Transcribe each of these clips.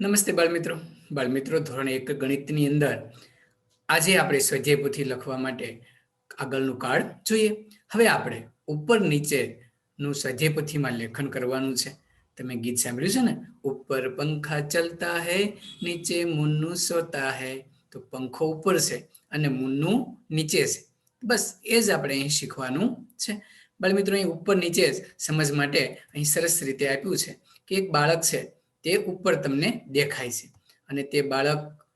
નમસ્તે બાળમિત્રો. બાળમિત્રો, ધોરણ એક ગણિતની અંદર આજે આપણે સ્વાધ્યાય લખવા માટે આગળનું કાર્ડ જોઈએ. હવે આપણે ઉપર નીચેનું સ્વાધ્યાય લેખન કરવાનું છે. તમે ગીત સાંભળ્યું છે ને? ઉપર પંખા ચલતા હૈ, નીચે મુન્નું સોતા હૈ. તો પંખો ઉપર છે અને મુન્નું નીચે છે. બસ એ જ આપણે અહીં શીખવાનું છે. બાળમિત્રો, અહીં ઉપર નીચે સમજ માટે અહીં સરસ રીતે આપ્યું છે કે એક બાળક છે તે ઉપર તમને દેખાય છે. અને તે બાળક,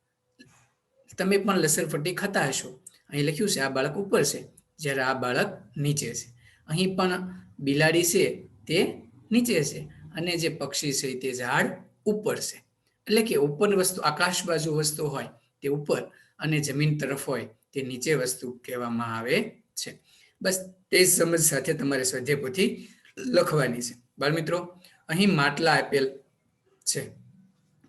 તમે પણ લસરફટી ખાતા હશો. અહીં લખ્યું છે, આ બાળક ઉપર છે. જ્યારે આ બાળક નીચે છે. અહીં પણ બિલાડી છે, તે નીચે છે. અને જે પક્ષી છે, તે ઝાડ ઉપર છે. એટલે કે ઉપર વસ્તુ, આકાશ બાજુ વસ્તુ હોય, તે ઉપર અને જમીન તરફ હોય, તે નીચે વસ્તુ કહેવામાં આવે છે. બસ તે સમજ સાથે તમારે સ્વાધ્યાય પોથી લખવાની છે. બાળમિત્રો, અહીં માટલા આપેલ છે.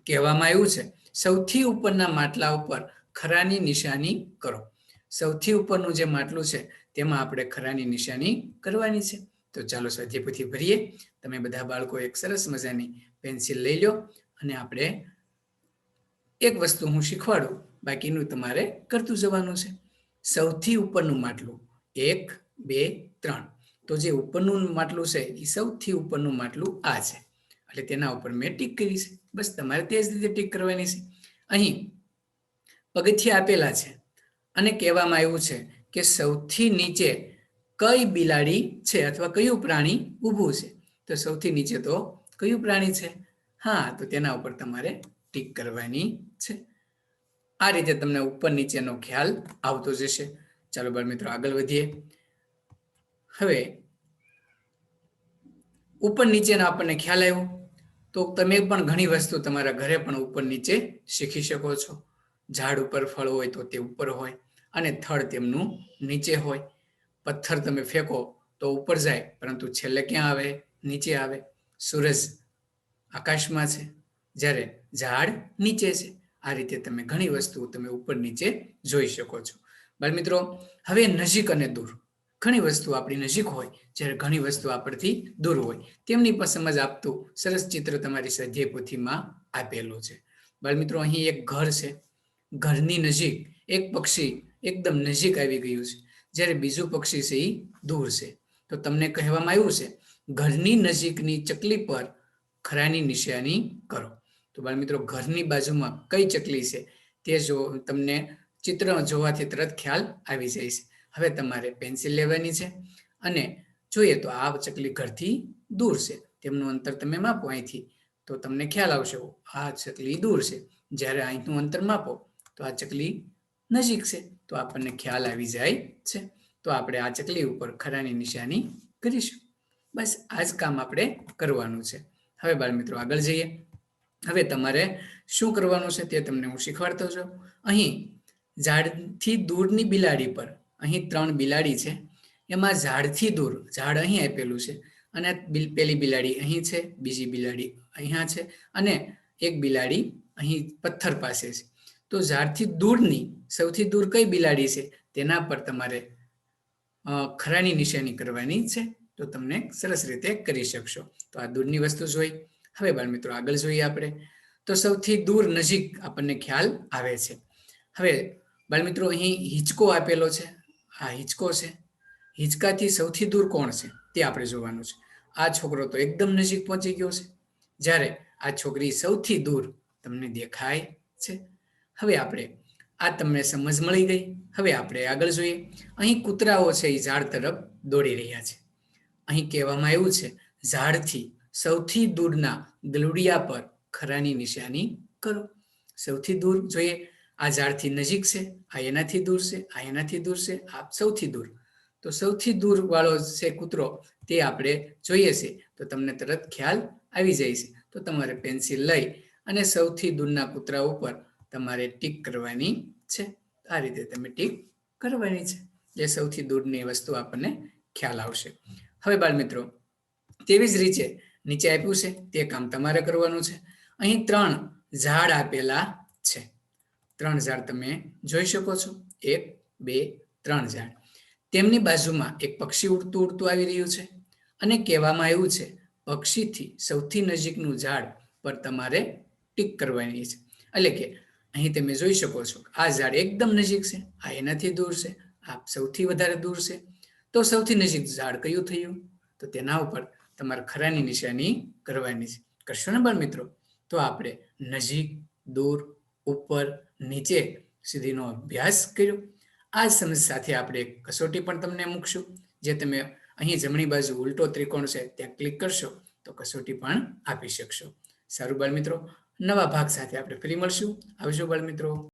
કહેવામાં આવ્યું છે, સૌથી ઉપરના માટલા ઉપર ખરાની નિશાની કરો. સૌથી ઉપરનું જે માટલું છે, તેમાં આપણે ખરાની નિશાની કરવાની છે. તો ચાલો સ્વાધ્યાયપોથી ભરીએ. તમે બધા બાળકો એક સરસ મજાની પેન્સિલ લઈ લો અને આપણે એક વસ્તુ હું શીખવાડું, બાકીનું તમારે કરતું જવાનું છે. સૌથી ઉપરનું માટલું, એક, બે, ત્રણ. તો જે ઉપરનું માટલું છે એ સૌથી ઉપરનું માટલું આ છે. એટલે તેના ઉપર મેં ટીક કરી છે. બસ તમારે તે જ રીતે ટીક કરવાની છે. અહીં પગથિયા આપેલા છે અને કહેવામાં આવ્યું છે કે સૌથી નીચે કઈ બિલાડી છે અથવા કયું પ્રાણી ઊભું છે? તો સૌથી નીચે તો કયું પ્રાણી છે? હા, તો તેના ઉપર તમારે ટીક કરવાની છે. આ રીતે તમને ઉપર નીચેનો ખ્યાલ આવતો જશે. ચાલો બાળ મિત્રો, આગળ વધીએ. હવે ઉપર નીચેનો આપણને ખ્યાલ આવ્યો. તો તમે પણ ઘણી વસ્તુ તમારા ઘરે પણ ઉપર નીચે શીખી શકો છો. ઝાડ ઉપર ફળ હોય તો તે ઉપર હોય અને થડ તેમનું નીચે હોય. પથ્થર તમે ફેંકો તો ઉપર જાય, પરંતુ છેલ્લે ક્યાં આવે? નીચે આવે. સૂરજ આકાશમાં છે, જ્યારે ઝાડ નીચે છે. આ રીતે તમે ઘણી વસ્તુ તમે ઉપર નીચે જોઈ શકો છો. બાળ મિત્રો હવે નજીક અને દૂર. ઘણી વસ્તુ આપણી નજીક હોય, જ્યારે ઘણી વસ્તુ આપણથી દૂર હોય. તેમની પણ સમજ આપતું સરસ ચિત્ર તમારી સ્વાધ્યાય પોથીમાં આપેલું છે. બાળમિત્રો, અહીં એક ઘર છે. ઘરની નજીક એક પક્ષી એકદમ નજીક આવી ગયું છે. જ્યારે બીજું પક્ષી છે એ દૂર છે. તો તમને કહેવામાં આવ્યું છે, ઘરની નજીકની ચકલી પર ખરાની નિશાની કરો. તો બાળ મિત્રો ઘરની બાજુમાં કઈ ચકલી છે તે જો તમને ચિત્ર જોવાથી તરત ખ્યાલ આવી જાય છે. હવે તમારે પેન્સિલ લેવાની છે અને જોઈએ તો આ ચકલી ઘરથી દૂર છે. તેમનું અંતર તમે માપો અહીંથી. તો તમને ખ્યાલ આવશે આ ચકલી દૂર છે. જ્યારે અહીંનું અંતર માપો, તો આ ચકલી નજીક છે. તો આપણને ખ્યાલ આવી જાય છે. તો આપણે આ ચકલી ઉપર ખરાની નિશાની કરીશું. બસ, આ જ કામ આપણે કરવાનું છે. હવે બાળમિત્રો આગળ જઈએ. હવે તમારે શું કરવાનું છે તે તમને હું શીખવાડતો છું અહીં ઝાડથી દૂરની બિલાડી પર અહીં ત્રણ બિલાડી છે. એમાં ઝાડથી દૂર, ઝાડ અહીં આપેલું છે. અને પેલી બિલાડી અહીં છે, બીજી બિલાડી અહીંયા છે અને એક બિલાડી અહીં પથ્થર પાસે છે. તો ઝાડથી દૂરની સૌથી દૂર કઈ બિલાડી છે? તેના પર તમારે ખરાની નિશાની કરવાની છે. તો તમને સરસ રીતે કરી શકશો. તો આ દૂરની વસ્તુ જોઈ. હવે બાળ મિત્રો આગળ જોઈએ આપણે. તો સૌથી દૂર નજીક આપણને ખ્યાલ આવે છે. હવે બાળ મિત્રો અહીં હિંચકો આપેલો છે. આ હિંચકો છે. હિંચકાથી સૌથી દૂર કોણ છે? તે આપણે જોવાનું છે. આ છોકરો તો એકદમ નજીક પહોંચી ગયો છે. જ્યારે આ છોકરી સૌથી દૂર તમને દેખાય છે. હવે આપણે આ તમને સમજ મળી ગઈ. હવે આપણે આગળ જોઈએ. અહીં કૂતરાઓ છે એ ઝાડ તરફ દોડી રહ્યા છે. અહીં કહેવામાં આવ્યું છે, ઝાડથી સૌથી દૂરના ગલુડિયા પર ખરાની નિશાની કરો. સૌથી દૂર જોઈએ. આ ઝાડથી નજીક છે, આ એનાથી દૂર છે, આ એનાથી દૂર છે, આ સૌથી દૂર. તો સૌથી દૂર વાળો છે કૂતરો તે આપણે જોઈએ છે. તો તમને તરત ખ્યાલ આવી જાય છે. તો તમારે પેન્સિલ લઈ અને સૌથી દૂરના કૂતરા ઉપર તમારે ટીક કરવાની છે. આ રીતે તમે ટીક કરવાની છે. જે સૌથી દૂરની વસ્તુ આપણને ખ્યાલ આવશે. હવે બાળ મિત્રો તેવી જ રીતે નીચે આપ્યું છે. તે કામ તમારે કરવાનું છે. અહીં ત્રણ ઝાડ આપેલા છે. ત્રણ ઝાડ તમે જોઈ શકો છો. એક, બે, ત્રણ ઝાડ તેમની બાજુમાં એક પક્ષી ઉડતું ઉડતું આવી રહ્યું છે અને કહેવામાં આવ્યું છે, પક્ષીથી સૌથી નજીકનું ઝાડ પર તમારે ટીક કરવાની છે. એટલે કે અહીં તમે જોઈ શકો છો આ ઝાડ એકદમ નજીક છે, આ એનાથી દૂર છે, આ સૌથી વધારે દૂર છે. તો સૌથી નજીક ઝાડ કયું થયું? તો તેના ઉપર તમારે ખરાની નિશાની કરવાની છે. કરશો ને બાળ મિત્રો? તો આપણે નજીક, દૂર, ઉપર નીચે સુધીનો અભ્યાસ કર્યો. આ સમજ સાથે આપણે કસોટી પણ તમને મૂકશું, જે તમે અહીં જમણી બાજુ ઉલટો ત્રિકોણ છે ત્યાં ક્લિક કરશો, તો કસોટી પણ આપી શકશો. સારું બાળ મિત્રો નવા ભાગ સાથે આપણે ફરી મળશું. આવજો બાળ મિત્રો